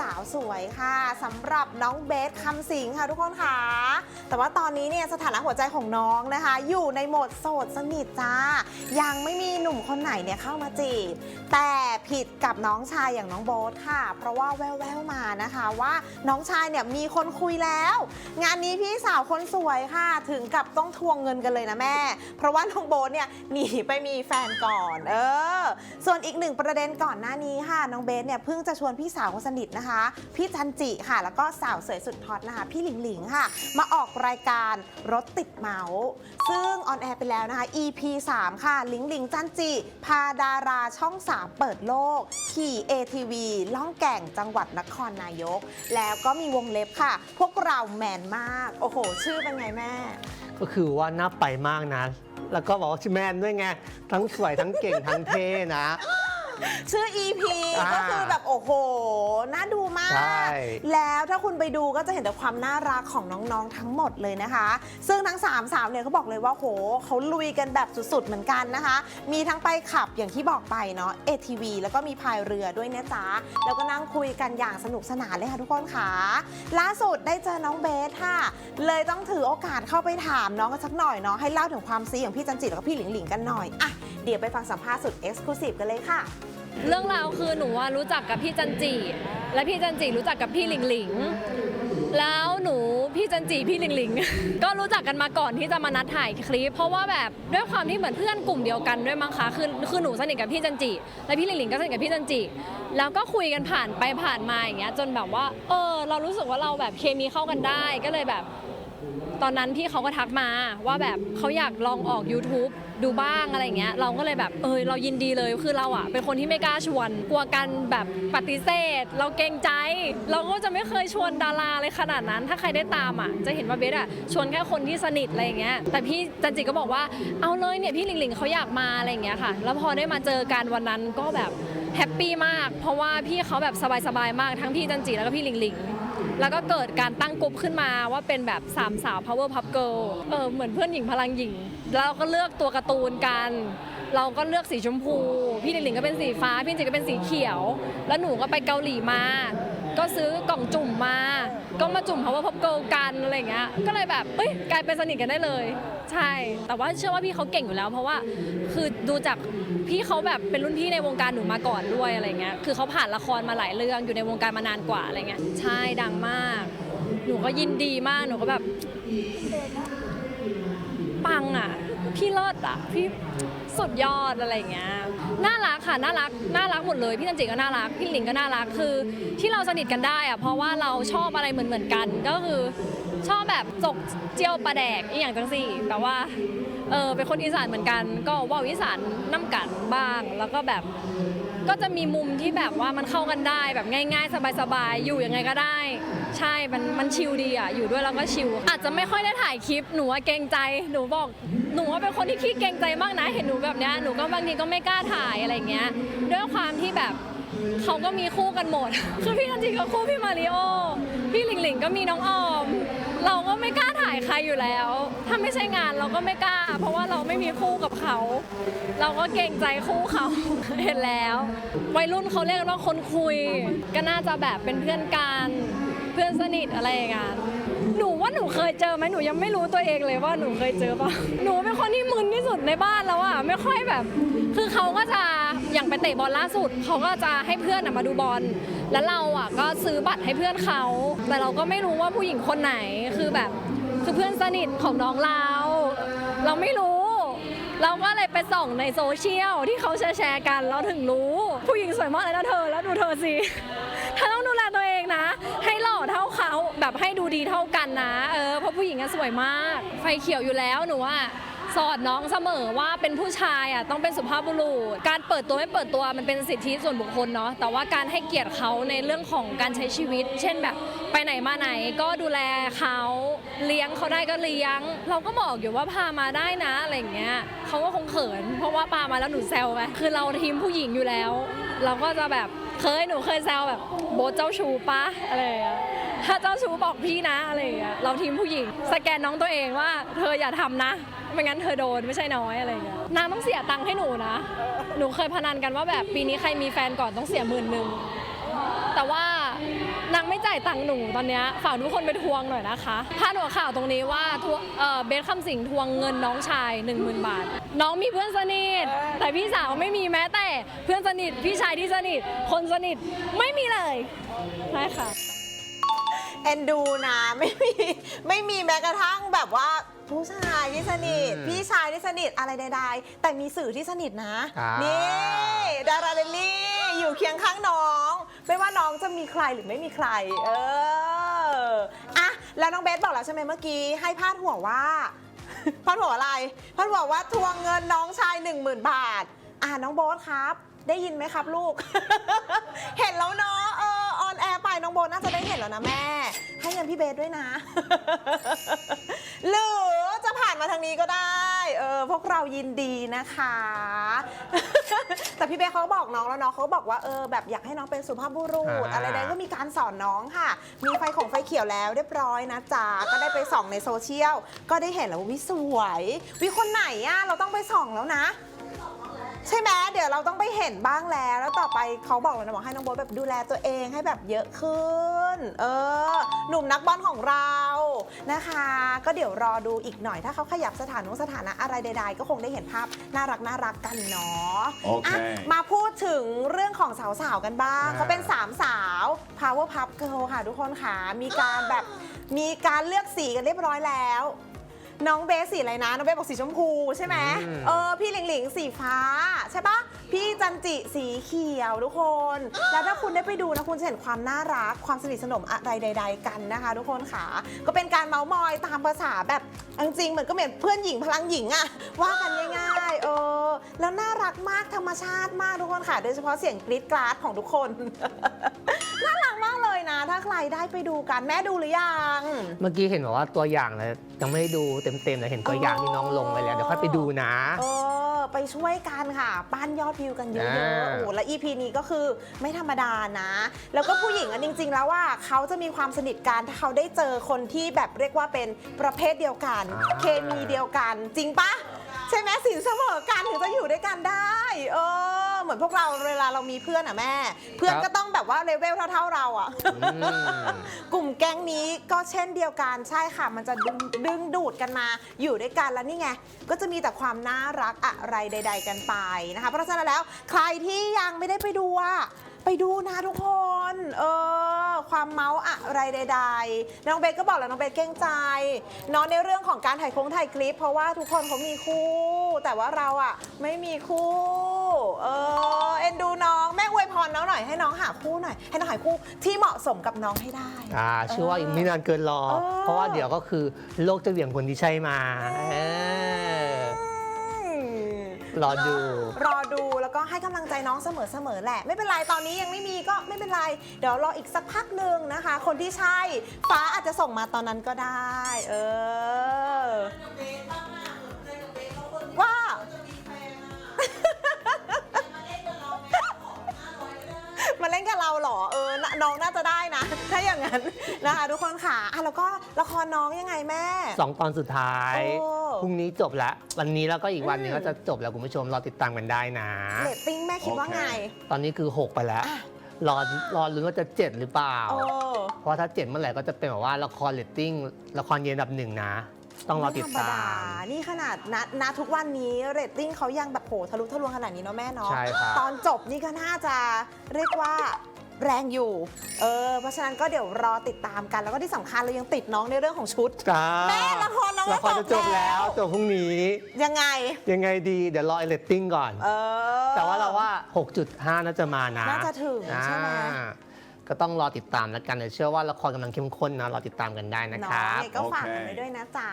สาวสวยค่ะสำหรับน้องเบสคำสิงค่ะทุกคนค่ะแต่ว่าตอนนี้เนี่ยสถานะหัวใจของน้องนะคะ อยู่ในโหมดโสดสนิทจ้า ยังไม่มีหนุ่มคนไหนเนี่ยเข้ามาจีบ แต่ผิดกับน้องชายอย่างน้องโบ๊ทค่ะ เพราะว่าแววๆมานะคะว่าน้องชายเนี่ยมีคนคุยแล้ว งานนี้พี่สาวคนสวยค่ะถึงกับต้องทวงเงินกันเลยนะแม่ เพราะว่าน้องโบ๊ทเนี่ยหนีไปมีแฟนก่อน เออ ส่วนอีกหนึ่งประเด็นก่อนหน้านี้ค่ะน้องเบสเนี่ยเพิ่งจะชวนพี่สาวคนสนิทนะคะพี่จันจิค่ะ แล้วก็สาวสวยสุดฮอตนะคะ พี่หลิงหลิงค่ะ มาออกรายการรถติดเมาส์ซึ่งออนแอร์ไปแล้วนะคะ EP 3 ค่ะ หลิงหลิงจันจิ พาดาราช่อง 3 เปิดโลก ขี่ ATV ล่องแก่งจังหวัดนครนายก แล้วก็มีวงเล็บค่ะ พวกเราแมนมาก โอ้โห ชื่อเป็นไงแม่ ก็คือว่าน่าไปมากนะ แล้วก็บอกว่าชื่อแมนด้วยไง ทั้งสวยทั้งเก่งทั้งเท่นะ ชื่อ EP อ่าก็คือแบบโอ้โห น่าดูมาก ใช่แล้วถ้าคุณไปดูก็จะเห็นแต่ความน่ารักของน้องๆทั้งหมดเลยนะคะ ซึ่งทั้ง3ามสาวเนี่ยเขาบอกเลยว่าโหเขาลุยกันแบบสุดๆเหมือนกันนะคะ มีทั้งไปขับอย่างที่บอกไปเนาะ ATV แล้วก็มีพายเรือด้วยนะจ๊ะ แล้วก็นั่งคุยกันอย่างสนุกสนานเลยค่ะทุกคนค่ะ ล่าสุดได้เจอน้องเบสค่ะ เลยต้องถือโอกาสเข้าไปถามน้องกันสักหน่อยเนาะให้เล่าถึงความซีของพี่จันจิแล้วก็พี่หลิงหลิงกันหน่อยอะเดี๋ยวไปฟังสัมภาษณ์สุดเอ็กซ์คลูซีฟกันเลยค่ะ เรื่องราวคือหนูว่ารู้จักกับพี่จันจี และพี่จันจีรู้จักกับพี่หลิงหลิง แล้วหนูพี่จันจีพี่หลิงหลิง ก็รู้จักกันมาก่อนที่จะมานัดถ่ายคลิป เพราะว่าแบบด้วยความที่เหมือนเพื่อนกลุ่มเดียวกันด้วยมั้งคะคือคือหนูสนิทกับพี่จันจีและพี่หลิงหลิงก็สนิทกับพี่จันจีแล้วก็คุยกันผ่านไปผ่านมาอย่างเงี้ยจนแบบว่าเออเรารู้สึกว่าเราแบบเคมีเข้ากันได้ก็เลยแบบ ตอนนั้นพี่เขาก็ทักมาว่าแบบเขาอยากลองออก YouTube ดูบ้างอะไรเงี้ยเราก็เลยแบบเออเรายินดีเลยคือเราอะเป็นคนที่ไม่กล้าชวน กลัวกันแบบปฏิเสธ เราเกรงใจ เราก็จะไม่เคยชวนดาราเลยขนาดนั้น ถ้าใครได้ตามอะ จะเห็นว่าเบสอะชวนแค่คนที่สนิทอะไรเงี้ยแต่พี่จันจิก็บอกว่าเอาเลยเนี่ยพี่หลิงหลิงเขาอยากมาอะไรเงี้ยค่ะ แล้วพอได้มาเจอกันวันนั้นก็แบบแฮปปี้มาก เพราะว่าพี่เขาแบบสบายๆมากทั้งพี่จันจิแล้วก็พี่หลิงหลิง แล้วก็เกิดการตั้งกลุ่มขึ้นมาว่าเป็นแบบสามสาว power pop girl เออเหมือนเพื่อนหญิงพลังหญิง เราก็เลือกตัวการ์ตูนกัน เราก็เลือกสีชมพู พี่หลิงหลิงก็เป็นสีฟ้า พี่จิงก็เป็นสีเขียว แล้วหนูก็ไปเกาหลีมา ก็ซื้อกล่องจุ่มมา ก็มาจุ่ม power pop girl กันอะไรอย่างเงี้ยก็เลยแบบเอ้ยกลายเป็นสนิทกันได้เลย ใช่ แต่ว่าเชื่อว่าพี่เขาเก่งอยู่แล้ว เพราะว่าคือดูจากพี่เขาแบบเป็นรุ่นพี่ในวงการหนูมาก่อนด้วยอะไรเงี้ยคือเขาผ่านละครมาหลายเรื่องอยู่ในวงการมานานกว่าอะไรเงี้ยใช่ดังมาก หนูก็ยินดีมากหนูก็แบบปังอะ พี่เลิศอะพี่สุดยอดอะไรอย่างเงี้ยน่ารักค่ะน่ารักน่ารักหมดเลยพี่จันจิก็น่ารักพี่หลิงก็น่ารักคือ ที่เราสนิทกันได้อะเพราะว่าเราชอบอะไรเหมือนเหมือนกัน ก็คือชอบแบบจกเจียวปลาแดกอีอย่างจังสี่แต่ว่าเออเป็นคนอีสานเหมือนกัน ก็ว่าอีสานน้ำกันบ้าง แล้วก็แบบก็จะมีมุมที่แบบว่ามันเข้ากันได้แบบง่ายๆ สบายๆ อยู่ยังไงก็ได้ ใช่ มันมันชิลดีอะ อยู่ด้วยแล้วก็ชิลอาจจะไม่ค่อยได้ถ่ายคลิปหนูว่าเกรงใจหนูบอก หนูว่าเป็นคนที่ขี้เกรงใจมากนะ เห็นหนูแบบเนี้ยหนูก็บางทีก็ไม่กล้าถ่ายอะไรเงี้ยด้วยความที่แบบเขาก็มีคู่กันหมด คือพี่จันจิก็คู่พี่มาริโอ พี่หลิงหลิงก็มีน้องออม เราก็ไม่กล้าถ่ายใครอยู่แล้ว ถ้าไม่ใช่งานเราก็ไม่กล้า เพราะว่าเราไม่มีคู่กับเขา เราก็เกรงใจคู่เขาเห็นแล้ว วัยรุ่นเขาเรียกว่าคนคุย ก็น่าจะแบบเป็นเพื่อนกัน เพื่อนสนิทอะไรอย่างเงี้ย ยเจอไหมหนูยังไม่รู้ตัวเองเลยว่าหนูเคยเจอปะหนูเป็นคนที่มึนที่สุดในบ้านแล้วอะไม่ค่อยแบบ คือเขาก็จะอย่างไปเตะบอลล่าสุดเขาก็จะให้เพื่อนอะมาดูบอล แล้วเราอะก็ซื้อบัตรให้เพื่อนเขา แต่เราก็ไม่รู้ว่าผู้หญิงคนไหนคือแบบคือเพื่อนสนิทของน้องเรา เราไม่รู้ เราก็เลยไปส่องในโซเชียลที่เขาแชร์กันเราถึงรู้ ผู้หญิงสวยมากเลยนะเธอแล้วดูเธอสิเธอต้องดูแลตัวเองนะ เท่าเขาแบบให้ดูดีเท่ากันนะ เออเพราะผู้หญิงอะสวยมาก ไฟเขียวอยู่แล้วหนูว่าสอนน้องเสมอว่าเป็นผู้ชายอะต้องเป็นสุภาพบุรุษ การเปิดตัวไม่เปิดตัวมันเป็นสิทธิส่วนบุคคลเนาะแต่ว่าการให้เกียรติเขาในเรื่องของการใช้ชีวิต เช่นแบบไปไหนมาไหนก็ดูแลเขาเลี้ยงเขาได้ก็เลี้ยง เราก็บอกอยู่ว่าพามาได้นะอะไรอย่างเงี้ยเขาก็คงเขิน เพราะว่าพามาแล้วหนูแซวไปคือเราทีมผู้หญิงอยู่แล้ว เราก็จะแบบเคยหนูเคยแซวแบบโบทเจ้าชูปะอะไรอย่างเงี้ย ถ้าเจ้าชู้บอกพี่นะอะไรอย่างเงี้ยเราทีมผู้หญิง สแกนน้องตัวเองว่า เธออย่าทำนะไม่งั้นเธอโดนไม่ใช่น้อยอะไรอย่างเงี้ยนางต้องเสียตังค์ให้หนูนะ หนูเคยพนันกันว่าแบบปีนี้ใครมีแฟนก่อนต้องเสียหมื่นหนึ่งแต่ว่ายังไม่จ่ายตังค์หนูตอนเนี้ยฝากทุกคนไปทวงหน่อยนะคะพาดหัวข่าวตรงนี้ว่าทวเบสคำสิงทวงเงินน้องชาย 10,000 บาท น้องมีเพื่อนสนิทแต่พี่สาวไม่มีแม้แต่เพื่อนสนิทพี่ชายที่สนิทคนสนิทไม่มีเลยใช่ค่ะ เอ็นดูนะไม่มีไม่มีแม้กระทั่งแบบว่าผู้ชายที่สนิท อืมพี่ชายที่สนิทอะไรใดๆ แต่มีสื่อที่สนิทนะ อ่านี่ นี่ดาราเดลลี่อยู่เคียงข้างน้อง ไม่ว่าน้องจะมีใครหรือไม่มีใคร เอออะแล้วน้องเบสบอกแล้วใช่ไหมเมื่อกี้ ให้พาดหัวว่า พาดหัวอะไรพาดหัวว่าทวงเงินน้องชาย 1 0,000 บาท อ่าน้องโบ๊ทครับ ได้ยินไหมครับลูก เห็นแล้วเนาะเออออ นแอร์ไปน้องโบ๊ทน่าจะได้เห็นแล้วนะแม่ ให้เงินพี่เบสด้วยนะ หรือจะผ่านมาทางนี้ก็ได้ เออพวกเรายินดีนะคะ แต่พี่เบสเขาก็บอกน้องแล้วเนาะเขาก็บอกว่าเออแบบอยากให้น้องเป็นสุภาพบุรุษ อ่า อะไรใดก็มีการสอนน้องค่ะ มีไฟของไฟเขียวแล้วเรียบร้อยนะจ๊ะก็ได้ไปส่องในโซเชียลก็ได้เห็นแล้วว่าวิสวย วิคนไหนอะเราต้องไปส่องแล้วนะ ใช่ไหมเดี๋ยวเราต้องไปเห็นบ้างแล้ว แล้วต่อไปเขาบอกเลยนะบอกให้น้องโบ๊ทแบบดูแลตัวเองให้แบบเยอะขึ้น เออ หนุ่มนักบอลของเรานะคะ ก็เดี๋ยวรอดูอีกหน่อยถ้าเขาขยับสถานะสถานะอะไรใด ๆ ก็คงได้เห็นภาพน่ารักน่ารักกันเนาะโอเคะมาพูดถึงเรื่องของสาวๆกันบ้าง อ่า เขาเป็นสามสาว Power Pup Girl ค่ะทุกคนค่ะ มีการแบบมีการเลือกสีกันเรียบร้อยแล้ว น้องเบสสีอะไรนะ น้องเบสบอกสีชมพูใช่ไหมอืมเออพี่หลิงหลิงสีฟ้าใช่ปะพี่จันจิสีเขียวทุกคน แล้วถ้าคุณได้ไปดูนะคุณจะเห็นความน่ารักความสนิทสนมอะไรใด ๆ กันนะคะ ทุกคนค่ะ ก็เป็นการเมาส์มอยตามภาษาแบบเอาจริงๆเหมือนก็เหมือนเพื่อนหญิงพลังหญิงอะว่ากันง่ายๆเออแล้วน่ารักมากธรรมชาติมากทุกคนค่ะ โดยเฉพาะเสียงกรี๊ดกราดของทุกคนน่ารักมากเลยนะถ้าใครได้ไปดูกัน แม่ดูหรือยัง เมื่อกี้เห็นบอกว่าตัวอย่างเลยยังไม่ได้ดูเต็มๆเลยเห็นตัวอย่างที่น้องลงไปแล้วเดี๋ยวค่อยไปดูนะ เออ ไปช่วยกันค่ะปั้นยอดวิวกันเยอะอ่าๆโอ้โหแล้ว EP นี้ก็คือไม่ธรรมดานะ แล้วก็ผู้หญิงอะจริง ๆ แล้วว่าเขาจะมีความสนิทกันถ้าเขาได้เจอคนที่แบบเรียกว่าเป็นประเภทเดียวกัน เคมีเดียวกันจริงปะใช่ไหมสินเสมอกันถึงจะอยู่ด้วยกันได้ เออ เหมือนพวกเราเวลาเรามีเพื่อนอะแม่ เพื่อนครับก็ต้องแบบว่าเลเวลเท่า ๆเราอะอืมกลุ่มแก๊งนี้ก็เช่นเดียวกันใช่ค่ะ มันจะดึงดึงดูดกันมาอยู่ด้วยกันแล้วนี่ไง ก็จะมีแต่ความน่ารักอะไรใด ๆ กันไปนะคะ เพราะฉะนั้นแล้วใครที่ยังไม่ได้ไปดูอะไปดูนะทุกคน เออ ความเมาส์อะไรใดๆ น้องเบสก็บอกแล้วน้องเบสเก่งใจเนอนในเรื่องของการถ่ายโครงถ่ายคลิป เพราะว่าทุกคนเขามีคู่ แต่ว่าเราอะไม่มีคู่ เออเอ็นดูน้องแม่อวยพรน้องหน่อยให้น้องหาคู่หน่อย ให้น้องหาคู่ที่เหมาะสมกับน้องให้ได้ อ่าเชื่อว่าอีกไม่นานเกินรอ เออ เพราะว่าเดี๋ยวก็คือโลกจะเหวี่ยงคนที่ใช่มาเออรอดู รอดูแล้วก็ให้กำลังใจน้องเสมอๆแหละ ไม่เป็นไรตอนนี้ยังไม่มีก็ไม่เป็นไร เดี๋ยวรออีกสักพักหนึ่งนะคะ คนที่ใช่ฟ้าอาจจะส่งมาตอนนั้นก็ได้ เออว่ เล่นกับเราเหรอเออน่ะน้องน่าจะได้นะ ถ้าอย่างนั้นนะคะทุกคนค่ะอะแล้วก็ละครน้องยังไงแม่ สองตอนสุดท้าย โอ้ พรุ่งนี้จบแล้ว วันนี้แล้วก็อีกวันหนึงอืมก็จะจบแล้วคุณผู้ชมรอติดตามกันได้นะ เรตติ้งแม่คิดว่าไง ตอนนี้คือ 6 ไปแล้วอะรอรอลุ้นว่าจะ 7 หรือเปล่า โอ้ เพราะถ้า 7 เมื่อไหร่ก็จะเป็นแบบว่าละครเรตติ้งละครเย็นอันดับหนึ่งนะ ต้องรอติดไม่ธรรมตาดามนี่ขนาดณณทุกวันนี้เรตติ้งเขายังแบบโหทะลุทะลวงขนาดนี้เนาะแม่เนาะ ใช่ครับ ตอนจบนี่ก็น่าจะเรียกว่า แรงอยู่ เออ เพราะฉะนั้นก็เดี๋ยวรอติดตามกัน แล้วก็ที่สำคัญเรายังติดน้องในเรื่องของชุด จ้าแม่ละครน้องละครจะจบแล้วจบพรุ่งนี้ ยังไง ยังไงดี เดี๋ยวรอเรตติ้งก่อน เออ แต่ว่าเราว่า 6.5 น่าจะมานะน่าจะถึงใช่ไหม อ่าก็ต้องรอติดตามแล้วกันแต่เชื่อว่าละครกำลังเข้มข้นนะ รอติดตามกันได้นะเนาะครับ ยังไงก็ฝากกันโอเคไว้ด้วยนะจ๊ะ